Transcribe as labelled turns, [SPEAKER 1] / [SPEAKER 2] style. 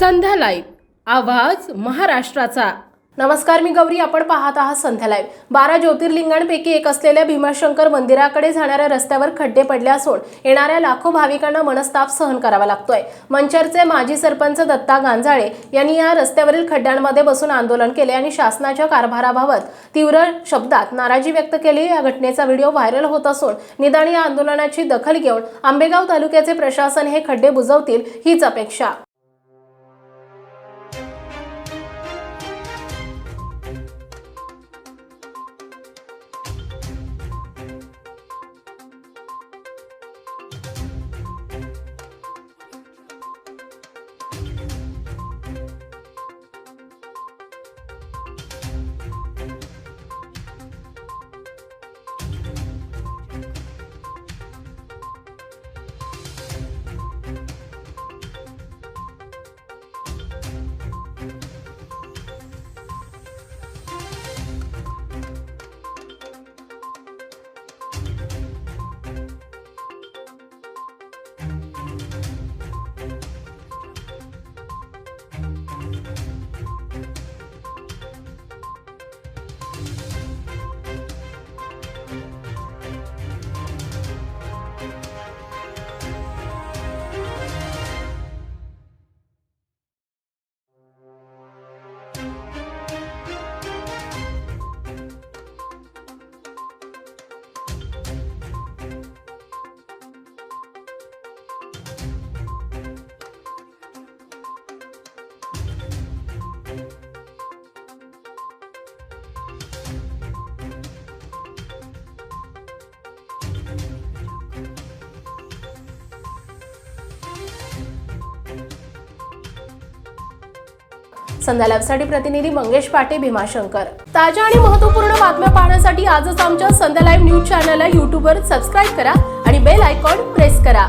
[SPEAKER 1] संध्या live. आवाज महाराष्ट्राचा. नमस्कार मी गौरी. आपण पाहत आहात संध्या लाईव्ह. बारा ज्योतिर्लिंगांपैकी एक असलेल्या भीमाशंकर मंदिराकडे जाणाऱ्या रस्त्यावर खड्डे पडले असून येणाऱ्या लाखो भाविकांना मनस्ताप सहन करावा लागतोय. मंचरचे माजी सरपंच दत्ता गांजाळे यांनी या रस्त्यावरील खड्ड्यांमध्ये बसून आंदोलन केले आणि शासनाच्या कारभाराबाबत तीव्र शब्दात नाराजी व्यक्त केली. या घटनेचा व्हिडिओ व्हायरल होत असून निदान या आंदोलनाची दखल घेऊन आंबेगाव तालुक्याचे प्रशासन हे खड्डे बुजवतील हीच अपेक्षा. संध्या लाईव्हसाठी प्रतिनिधी मंगेश पाटे भीमाशंकर. ताज्या आणि महत्त्वपूर्ण बातम्या पाहण्यासाठी आजच आमच्या संध्या लाईव्ह न्यूज चॅनलला युट्यूबवर सबस्क्राईब करा आणि बेल आयकॉन प्रेस करा.